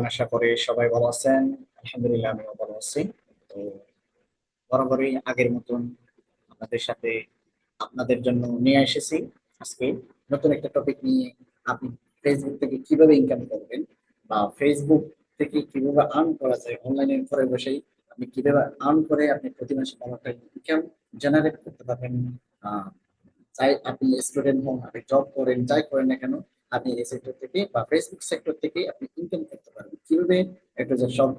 Everyone আশা করি সবাই ভালো আছেন? আলহামদুলিল্লাহ আমিও ভালো আছি। তো বরাবরই আগের মতন আপনাদের সাথে আপনাদের জন্য নিয়ে এসেছি। আজকে নতুন একটা টপিক নিয়ে আপনি ফেসবুক থেকে কীভাবে ইনকাম করবেন বা ফেসবুক থেকে কীভাবে আর্ন করা যায় অনলাইনে ঘরে বসেই আপনি কীভাবে আর্ন করে আপনি প্রতি মাসে ভালো একটা ইনকাম জেনারেট করতে পারবেন চাই আপনি স্টুডেন্ট হন, আপনি জব করেন, যাই করেন না কেন আপনি এই সেক্টর থেকে বা ফেসবুক সেক্টর থেকে আপনি ইনকাম করতে পারবেন। কীভাবে? একটা যে সব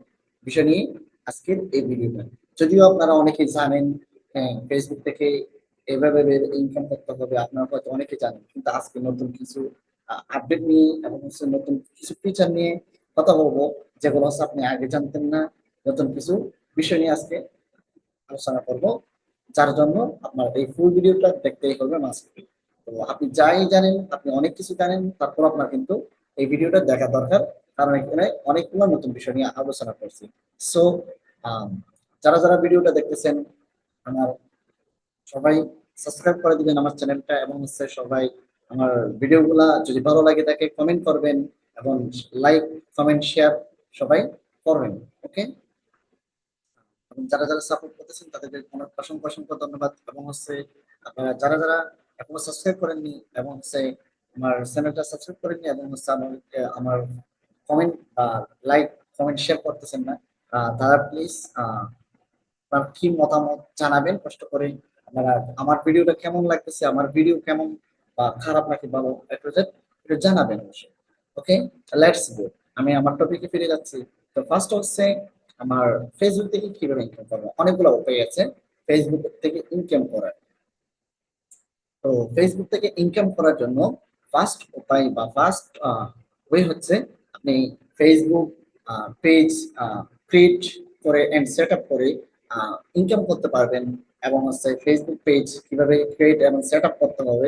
বিষয় নিয়ে আজকের এই ভিডিওটা যদিও আপনারা অনেকেই জানেন হ্যাঁ ফেসবুক থেকে এভাবে ইনকাম করতে হবে, আপনারা হয়তো অনেকে জানেন, কিন্তু আজকে নতুন কিছু আপডেট নিয়ে এবং হচ্ছে নতুন কিছু ফিচার নিয়ে কথা বলব, যেগুলো হচ্ছে আপনি আগে জানতেন না। নতুন কিছু বিষয় নিয়ে আজকে আলোচনা করব, যার জন্য আপনার এই ফুল ভিডিওটা দেখতেই হবে মাস্ট আপনি যাই জানেন, আপনি অনেক কিছু জানেন, তারপর আপনার কিন্তু এই ভিডিওটা দেখা দরকার। কারণ এখানে অনেকগুলো নতুন বিষয় নিয়ে আলোচনা করছি। সো যারা যারা ভিডিওটা দেখতেছেন, আমার সবাই সাবস্ক্রাইব করে দিবেন আমার চ্যানেলটা এবং হচ্ছে সবাই আমার ভিডিওগুলা যদি ভালো লাগে তাকে কমেন্ট করবেন এবং লাইক কমেন্ট শেয়ার সবাই করবেন ওকে যারা যারা সাপোর্ট করতেছেন তাদেরকে অনেক অসংখ্য অসংখ্য ধন্যবাদ এবং হচ্ছে আপনারা যারা যারা এখনও সাবস্ক্রাইব করেননি এবং হচ্ছে আমার চ্যানেলটা সাবস্ক্রাইব করেননি এবং হচ্ছে আমার আমার কমেন্ট বা লাইক কমেন্ট শেয়ার করতেছেন না। তারা প্লিজ আপনার কি মতামত জানাবেন? কষ্ট করে আপনারা, আমার ভিডিওটা কেমন লাগতেছে? আমার ভিডিও কেমন বা খারাপ নাকি ভালো? একটু জানাবেন অবশ্যই। ওকে লেটস গো আমি আমার টপিকে ফিরে যাচ্ছি। তো ফার্স্ট হচ্ছে আমার ফেসবুক থেকে কীভাবে ইনকাম করব? অনেকগুলো উপায় আছে। ফেসবুক থেকে ইনকাম করার। তো ফেসবুক থেকে ইনকাম করার জন্য ফার্স্ট উপায় বা ফার্স্ট ওয়ে হচ্ছে আপনি ফেসবুক পেজ ক্রিয়েট করে এন্ড সেট আপ করে ইনকাম করতে পারবেন এবং হচ্ছে ফেসবুক পেজ কীভাবে ক্রিয়েট এবং সেট আপ করতে হবে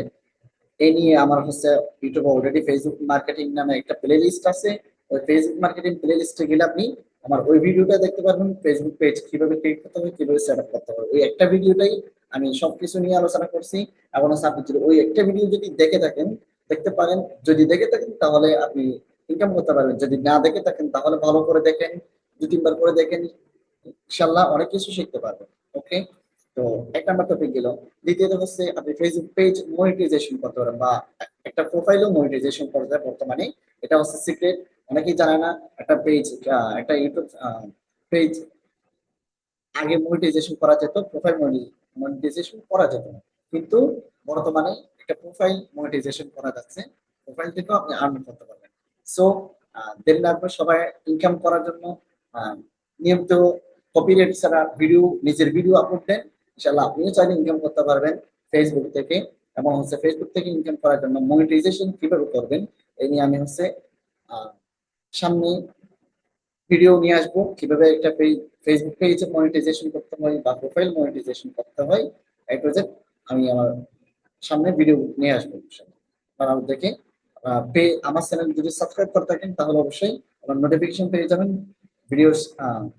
এই নিয়ে আমার হচ্ছে ইউটিউবে অলরেডি ফেসবুক মার্কেটিং নামে একটা প্লে লিস্ট আছে, ওই ফেসবুক মার্কেটিং প্লে লিস্টে গেলে আপনি আমার ওই ভিডিওটা দেখতে পারবেন ফেসবুক পেজ কীভাবে ক্রিয়েট করতে হবে, কীভাবে সেট আপ করতে হবে, ওই একটা ভিডিওটাই আমি সবকিছু নিয়ে আলোচনা করছি। যদি ওই একটা ভিডিও যদি দেখে থাকেন, দেখতে পারেন। যদি দেখে থাকেন, তাহলে আপনি ইনকাম করতে পারবেন। যদি না দেখে থাকেন, তাহলে ভালো করে দেখেন। দু, তিনবার করে দেখেন। ইনশাল্লাহ অনেক কিছু শিখতে পারবেন। ওকে তো এক নাম্বার টপিক গেল। দ্বিতীয়ত হচ্ছে আপনি ফেসবুক পেজ মনিটাইজেশন করতে পারেন বা একটা প্রোফাইলও মনিটাইজেশন করা যায় বর্তমানে। এটা হচ্ছে সিক্রেট অনেকেই জানে না, একটা পেজ একটা ইউটিউব পেজ আগে মনিটাইজেশন করা যেত প্রোফাইল মনিটাইজেশন করা যেত না। কিন্তু বর্তমানে একটা প্রোফাইল মনিটাইজেশন করা যাচ্ছে প্রোফাইল থেকেও আপনি আর্ন করতে পারবেন। সো না করে সবাই ইনকাম করার জন্য নিয়মিত কপিরাইট ছাড়া ভিডিও নিজের ভিডিও আপলোড দেন। ইনশাল্লাহ আপনিও চাইলে ইনকাম করতে পারবেন ফেসবুক থেকে এবং হচ্ছে ফেসবুক থেকে ইনকাম করার জন্য মনিটাইজেশন কীভাবে করবেন এই নিয়ে আমি হচ্ছে সামনে ভিডিও নিয়ে আসব, কীভাবে একটা ফেসবুক পেজে মনিটাইজেশন করতে হয় বা প্রোফাইল মনিটাইজেশন করতে হয়, এই প্রজেক্ট আমি আমার সামনে ভিডিও নিয়ে আসব। আপনারা দেখে পে আমার চ্যানেল যদি সাবস্ক্রাইব করে থাকেন, তাহলে অবশ্যই আমার নোটিফিকেশন পেয়ে যাবেন ভিডিও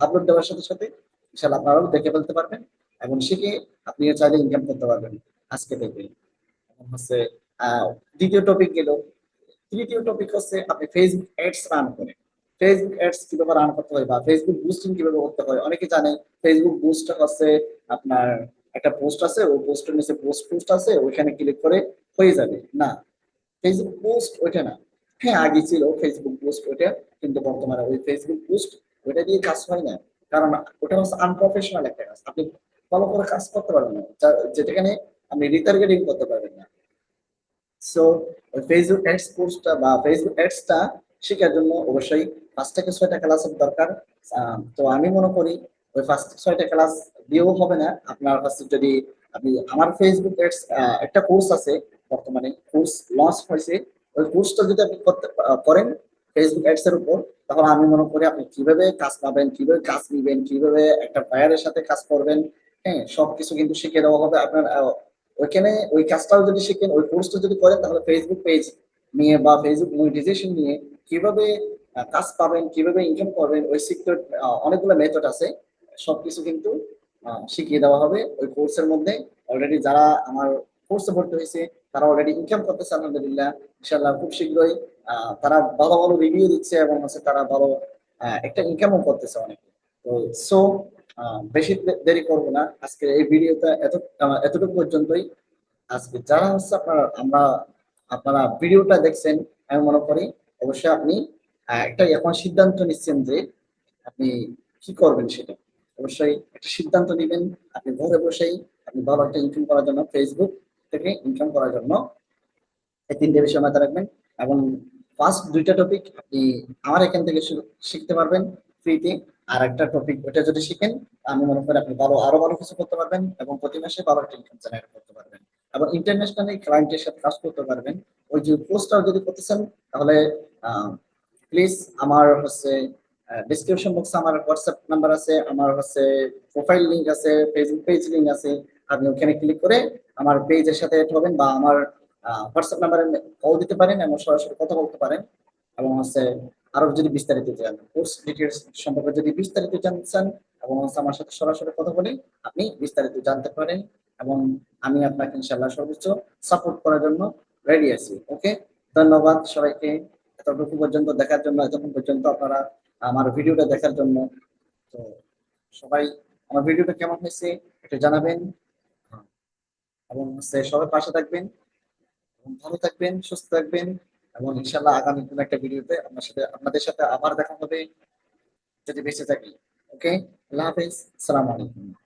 আপলোড দেওয়ার সাথে সাথে। ইনশাল্লাহ আপনারাও দেখে ফেলতে পারবেন এবং শিখে আপনিও চাইলে ইনকাম করতে পারবেন আজকে থেকে। হচ্ছে দ্বিতীয় টপিক গেল। তৃতীয় টপিক হচ্ছে আপনি ফেসবুক অ্যাডস রান করেন। ফেসবুক অ্যাডস কীভাবে রান করতে হয় বা ফেসবুক বুস্টিং কীভাবে করতে হয়? অনেকে জানে ফেসবুক বুস্ট হচ্ছে আপনার একটা পোস্ট আছে, ওই পোস্টের নিচে পোস্ট পোস্ট আছে, ওইখানে ক্লিক করে হয়ে যাবে। না ফেসবুক পোস্ট ওইটা না। হ্যাঁ আগে ছিল ফেসবুক পোস্ট ওইটা, কিন্তু বর্তমানে ওই ফেসবুক পোস্ট ওইটা দিয়ে কাজ হয় না। কারণ ওটা হচ্ছে আনপ্রফেশনাল একটা কাজ। আপনি ফলো করে কাজ করতে পারবেন না। যেটাখানে আপনি রিটার্গেটিং করতে পারবেন না। সো ফেসবুক অ্যাডস পোস্টটা বা ফেসবুক অ্যাডসটা শেখার জন্য অবশ্যই পাঁচ থেকে ছয়টা ক্লাসের দরকার। তো আমি মনে করি ওই থেকে ছয়টা ক্লাস দিয়েও হবে না। আপনার কাছে যদি আপনি, আমার ফেসবুক অ্যাডস একটা কোর্স আছে, বর্তমানে কোর্স লঞ্চ হয়েছে। ওই কোর্সটা যদি আপনি করতে করেন ফেসবুক অ্যাডস এর উপর, তাহলে আমি মনে করি আপনি কীভাবে কাজ পাবেন, কীভাবে কাজ নিবেন, কীভাবে একটা বায়ারের সাথে কাজ করবেন হ্যাঁ সবকিছু কিন্তু শিখে দেওয়া হবে আপনার ওইখানে ওই কাজটাও যদি শিখেন, ওই কোর্সটা যদি করেন, তাহলে ফেসবুক পেজ নিয়ে বা ফেসবুক মনিটাইজেশন নিয়ে কীভাবে কাজ পাবেন, কীভাবে ইনকাম করবেন, ওই সিক্রেট অনেকগুলো মেথড আছে। সবকিছু কিন্তু শিখিয়ে দেওয়া হবে ওই কোর্সের মধ্যে। অলরেডি যারা আমার কোর্সে ভর্তি হয়েছে, তারা অলরেডি ইনকাম করতেছে, আলহামদুলিল্লাহ। ইনশাল্লাহ খুব শীঘ্রই তারা ভালো ভালো রিভিউ দিচ্ছে এবং হচ্ছে তারা ভালো একটা ইনকামও করতেছে অনেকে। তো সো বেশি দেরি করব না। আজকে এই ভিডিওটা এত এতটুকু পর্যন্তই। আজকে যারা হচ্ছে আপনারা, আমরা, আপনারা ভিডিওটা দেখছেন, আমি মনে করি, অবশ্যই আপনি একটা এখন সিদ্ধান্ত নিচ্ছেন যে আপনি কি করবেন সেটা। অবশ্যই একটা সিদ্ধান্ত নেবেন, আপনি ঘরে বসেই আপনি ভালো একটা ইনকাম করার জন্য ফেসবুক থেকে ইনকাম করার জন্য এই তিনটে বিষয় মাথায় রাখবেন এবং ফার্স্ট দুইটা টপিক আপনি আমার এখান থেকে শিখতে পারবেন ফ্রিতে আর একটা টপিক ওটা যদি শিখেন, আমি মনে করি আপনি ভালো, আরও ভালো কিছু করতে পারবেন এবং প্রতি মাসে ভালো একটা ইনকাম জেনারেট করতে পারবেন। এবং ইন্টারন্যাশনালি ক্লায়েন্টের সাথে কাজ করতে পারবেন। ওই যে পোস্টটা যদি করতে চান, তাহলে প্লিজ আমার হচ্ছে ডিসক্রিপশন বক্সে আমার হোয়াটসঅ্যাপ নাম্বার আছে, আমার হচ্ছে প্রোফাইল লিঙ্ক আছে ফেসবুক পেজ লিঙ্ক আছে, আপনি ওখানে ক্লিক করে আমার পেজের সাথে হবেন বা আমার হোয়াটসঅ্যাপ নাম্বারে কল দিতে পারেন এবং সরাসরি কথা বলতে পারেন এবং হচ্ছে আরও যদি বিস্তারিত চান কোর্স ডিটেলস সম্পর্কে যদি বিস্তারিত জানতে চান এবং হচ্ছে আমার সাথে সরাসরি কথা বলে আপনি বিস্তারিত জানতে পারেন এবং আমি আপনাকে ইনশাল্লাহ সর্বোচ্চ সাপোর্ট করার জন্য রেডি আছি ওকে ধন্যবাদ সবাইকে। এতটুকু পর্যন্ত দেখার জন্য, এতক্ষণ পর্যন্ত আপনারা আমার ভিডিওটা দেখার জন্য। তো সবাই, আমার ভিডিওটা কেমন হয়েছে একটু জানাবেন। এবং হচ্ছে সবাই পাশে থাকবেন, এবং ভালো থাকবেন, সুস্থ থাকবেন, এবং ইনশাল্লাহ আগামী কোনো একটা ভিডিওতে আপনার সাথে, আপনাদের সাথে আবার দেখা হবে। যদি বেঁচে থাকি, ওকে? আল্লাহ হাফেজ, আসসালামু আলাইকুম।